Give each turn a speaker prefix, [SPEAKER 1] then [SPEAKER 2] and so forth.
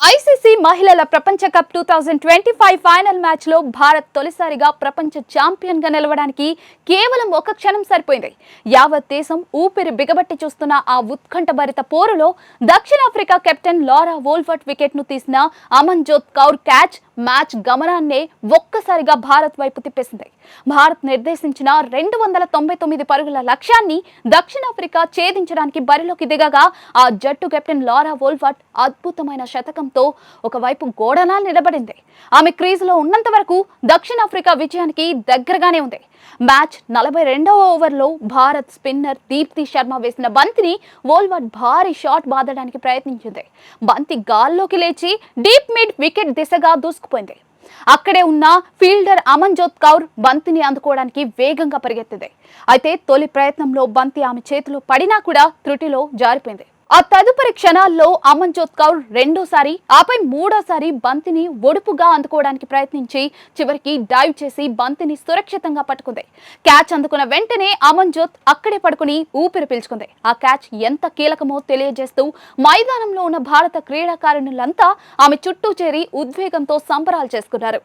[SPEAKER 1] ICC మహిళల ప్రపంచ cup two thousand twenty five final మ్యాచ్లో భారత్ తొలిసారిగా ప్రపంచ ఛాంపియన్గా నిలవడానికి కేవలం ఒక క్షణం సరిపోయింది. యావత్ దేశం ఊపిరి బిగబట్టి చూస్తున్న ఆ ఉత్కంఠభరిత పోరులో దక్షిణాఫ్రికా కెప్టెన్ లారా వోల్ఫర్ట్ వికెట్ను తీసిన అమన్ జోత్ కౌర్ క్యాచ్ మ్యాచ్ గమనాన్నే ఒక్కసారిగా భారత్ వైపు తిప్పేసింది. భారత్ నిర్దేశించిన రెండు వందల తొంభై తొమ్మిది పరుగుల లక్ష్యాన్ని దక్షిణాఫ్రికా ఛేదించడానికి బరిలోకి దిగగా ఆ జట్టు కెప్టెన్ లారా వోల్వర్ట్ అద్భుతమైన శతకంతో ఒకవైపు గోడలా నిలబడింది. ఆమె క్రీజులో ఉన్నంత వరకు దక్షిణాఫ్రికా విజయానికి దగ్గరగానే ఉంది. మ్యాచ్ నలభై రెండవ ఓవర్లో భారత్ స్పిన్నర్ దీప్తి శర్మ వేసిన బంతిని వోల్వర్ట్ భారీ షాట్ బాదడానికి ప్రయత్నించింది. బంతి గాల్లోకి లేచి డీప్ మిడ్ వికెట్ దిశగా దూసుకుపోయింది అక్కడే ఉన్న ఫీల్డర్ అమన్జోత్ కౌర్ బంతిని అందుకోవడానికి వేగంగా పరిగెత్తింది. అయితే తొలి ప్రయత్నంలో బంతి ఆమె చేతిలో పడినా కూడా త్రుటిలో జారిపోయింది. ఆ తదుపరి క్షణాల్లో అమన్జోత్ కౌర్ రెండోసారి ఆపై మూడోసారి బంతిని ఒడుపుగా అందుకోవడానికి ప్రయత్నించి చివరికి డైవ్ చేసి బంతిని సురక్షితంగా పట్టుకుంది. క్యాచ్ అందుకున్న వెంటనే అమన్జోత్ అక్కడే పడుకుని ఊపిరి పీల్చుకుంది. ఆ క్యాచ్ ఎంత కీలకమో తెలియజేస్తూ మైదానంలో ఉన్న భారత క్రీడాకారుణులంతా ఆమె చుట్టూ చేరి ఉద్వేగంతో సంబరాలు చేసుకున్నారు.